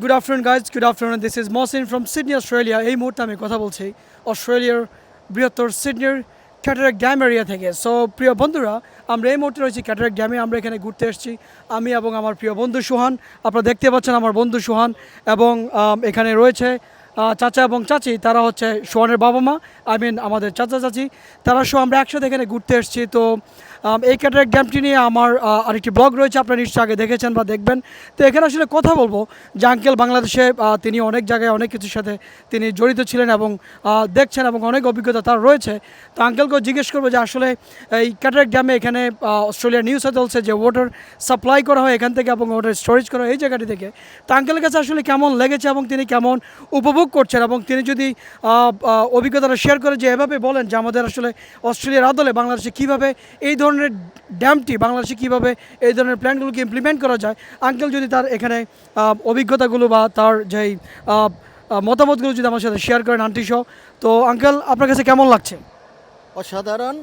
Good afternoon guys good afternoon this is Mohsin from Sydney Australia এই মুহূর্তে আমি কথা বলছি অস্ট্রেলিয়ার বৃহত্তর সিডনির ক্যাটারেক ড্যাম এরিয়া থেকে। সো প্রিয় বন্ধুরা, আমরা এই মুহূর্তে রয়েছি ক্যাটারেক ড্যামে আমরা এখানে ঘুরতে এসেছি। আমি এবং আমার প্রিয় বন্ধু সুহান। আপনারা দেখতে পাচ্ছেন আমার বন্ধু সুহান এবং এখানে রয়েছে চাচা এবং চাচি, তারা হচ্ছে সোহানের বাবা মা আই মিন আমাদের চাচা চাচি, তারা সহ আমরা একসাথে এখানে ঘুরতে এসেছি। তো এই ক্যাটারেক ড্যামটি নিয়ে আমার আরেকটি ব্লগ রয়েছে, আপনারা নিশ্চয়ই আগে দেখেছেন বা দেখবেন। তো এখানে আসলে কথা বলব, যে আঙ্কেল বাংলাদেশে তিনি অনেক জায়গায় অনেক কিছুর সাথে তিনি জড়িত ছিলেন এবং দেখছেন এবং অনেক অভিজ্ঞতা তার রয়েছে। তো আঙ্কেলকেও জিজ্ঞেস করব যে আসলে এই ক্যাটারেক ড্যামে এখানে অস্ট্রেলিয়ার নিউজ চলছে যে ওয়াটার সাপ্লাই করা হয় এখান থেকে এবং ওয়াটার স্টোরেজ করা হয় এই জায়গাটি থেকে, তো আঙ্কেলের কাছে আসলে কেমন লেগেছে এবং তিনি কেমন উপভোগ করছেন এবং তিনি যদি অভিজ্ঞতাটা শেয়ার করে যে এভাবে বলেন যে আমাদের আসলে অস্ট্রেলিয়ার আদলে বাংলাদেশে কীভাবে এই ধরনের ড্যামটি, বাংলাদেশে কীভাবে এই ধরনের প্ল্যানগুলোকে ইমপ্লিমেন্ট করা যায় আঙ্কেল যদি তার এখানে অভিজ্ঞতাগুলো বা তার যেই মতামতগুলো যদি আমার সাথে শেয়ার করেন আন্টি সহ, তো আঙ্কেল আপনার কাছে কেমন লাগছে? অসাধারণ।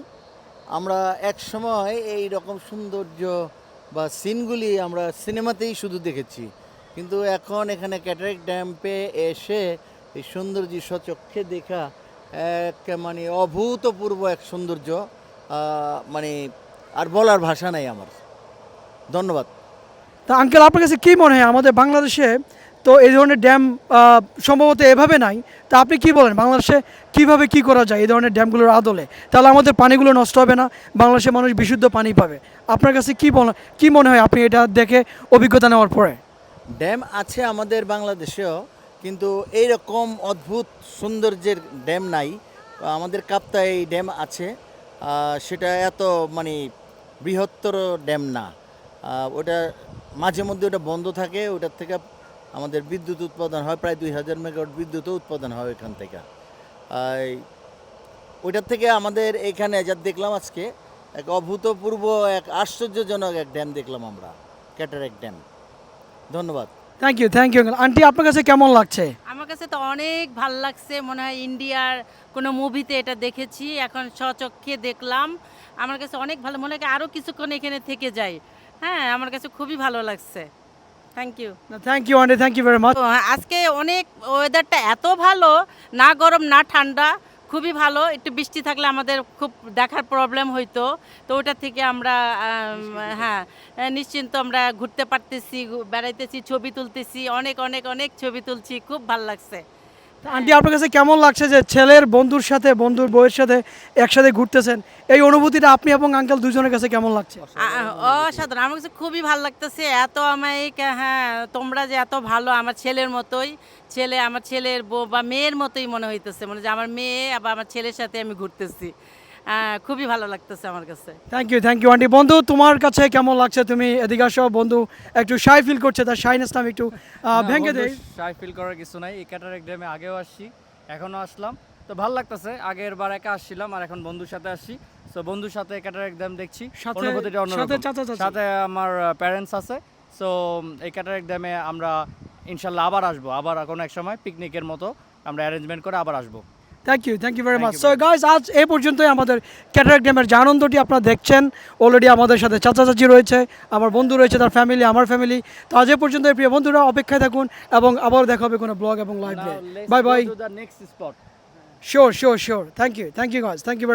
আমরা এক সময় এই রকম সৌন্দর্য বা সিনগুলি আমরা সিনেমাতেই শুধু দেখেছি। কিন্তু এখন এখানে ক্যাটারেক ড্যাম্পে এসে এই সৌন্দর্য সচক্ষে দেখা এক মানে অভূতপূর্ব এক সৌন্দর্য মানে আর বলার ভাষা নাই আমার। ধন্যবাদ। তা আঙ্কেল আপনার কাছে কী মনে হয়? আমাদের বাংলাদেশে তো এই ধরনের ড্যাম সম্ভবত এভাবে নাই। তা আপনি কি বলেন? বাংলাদেশে কীভাবে কি করা যায় এই ধরনের ড্যামগুলোর আদলে? তাহলে আমাদের পানিগুলো নষ্ট হবে না বাংলাদেশের মানুষ বিশুদ্ধ পানি পাবে। আপনার কাছে কি মনে কি মনে হয় আপনি এটা দেখে অভিজ্ঞতা নেওয়ার পরে? ড্যাম আছে আমাদের বাংলাদেশেও কিন্তু এই রকম অদ্ভুত সৌন্দর্যের ড্যাম নাই। আমাদের কাপ্তায় এই ড্যাম আছে। সেটা এত মানে বৃহত্তর ড্যাম না। ওটা মাঝে মধ্যে ওটা বন্ধ থাকে, ওটার থেকে আমাদের বিদ্যুৎ উৎপাদন হয়, প্রায় দুই হাজার মেগাওয়াট বিদ্যুৎও উৎপাদন হয় ওইখান থেকে। ওইটার থেকে আমাদের এখানে যা দেখলাম আজকে, এক অভূতপূর্ব, এক আশ্চর্যজনক এক ড্যাম দেখলাম আমরা, ক্যাটারেক ড্যাম। ধন্যবাদ। Thank you thank you aunty আপনার কাছে কেমন লাগছে? আমার কাছে তো অনেক ভালো লাগছে। মনে হয় ইন্ডিয়ার কোনো মুভিতে এটা দেখেছি। এখন স্বচক্ষে দেখলাম। আমার কাছে অনেক ভালো মনে হয় আরও কিছুক্ষণ এখানে থেকে যাই হ্যাঁ আমার কাছে খুবই ভালো লাগছে। Thank you thank you aunty thank you very much আজকে অনেক ওয়েদারটা এত ভালো না গরম না ঠান্ডা। খুবই ভালো। একটু বৃষ্টি থাকলে আমাদের খুব দেখার প্রবলেম হইতো। তো ওটা থেকে আমরা হ্যাঁ নিশ্চিন্ত আমরা ঘুরতে পারতেছি, বেড়াইতেছি, ছবি তুলতেছি, অনেক অনেক অনেক ছবি তুলছি। খুব ভালো লাগছে। আন্টি, আপনার কাছে কেমন লাগছে যে ছেলের বন্ধুর সাথে, বন্ধুর বউয়ের সাথে একসাথে ঘুরতেছেন? এই অনুভূতিটা আপনি এবং আঙ্কেল দুজনের কাছে কেমন লাগছে? অসাধারণ। আমার কাছে খুবই ভালো লাগতেছে। এত আমায় হ্যাঁ তোমরা যে এত ভালো আমার ছেলের মতোই, ছেলে আমার ছেলের বউ বা মেয়ের মতোই মনে হইতেছে। মানে যে আমার মেয়ে আবার আমার ছেলের সাথে আমি ঘুরতেছি। খুবই ভালো লাগতেছে আমার কাছে। Thank you thank you aunty বন্ধু তোমার কাছে কেমন লাগছে? তুমি এদিকে আসো। বন্ধু একটু শাই ফিল করছে তার শাইনেসটা আমি একটু ভেঙে দেই। শাই ফিল করার কিছু নাই। এই ক্যাটারেক ড্যামে আগেও আসছি এখনও আসলাম। তো ভালো লাগতেছে আগের বার একা আসছিলাম আর এখন বন্ধুর সাথে আসছি। সো বন্ধুর সাথে ক্যাটারেক ড্যাম দেখছি সাথে- অনুভূতিটা অন্যরকম। সাথে আমার প্যারেন্টস আছে। সো এই ক্যাটারেক ড্যামে আমরা ইনশাল্লাহ আবার আসব। আবার কোনো এক সময় পিকনিকের মতো আমরা অ্যারেঞ্জমেন্ট করে আবার আসব। Thank you thank you very much so guys আজ এই পর্যন্তই আমাদের ক্যাটারাক ড্যামের যে আনন্দটি আপনারা দেখছেন অলরেডি আমাদের সাথে চাচা চাচি রয়েছে আমার বন্ধু রয়েছে তার ফ্যামিলি আমার ফ্যামিলি তো আজ এ পর্যন্ত প্রিয় বন্ধুরা অপেক্ষায় থাকুন এবং আবার দেখা হবে কোনো ব্লগ এবং live bye bye next spot sure sure sure thank you thank you guys thank you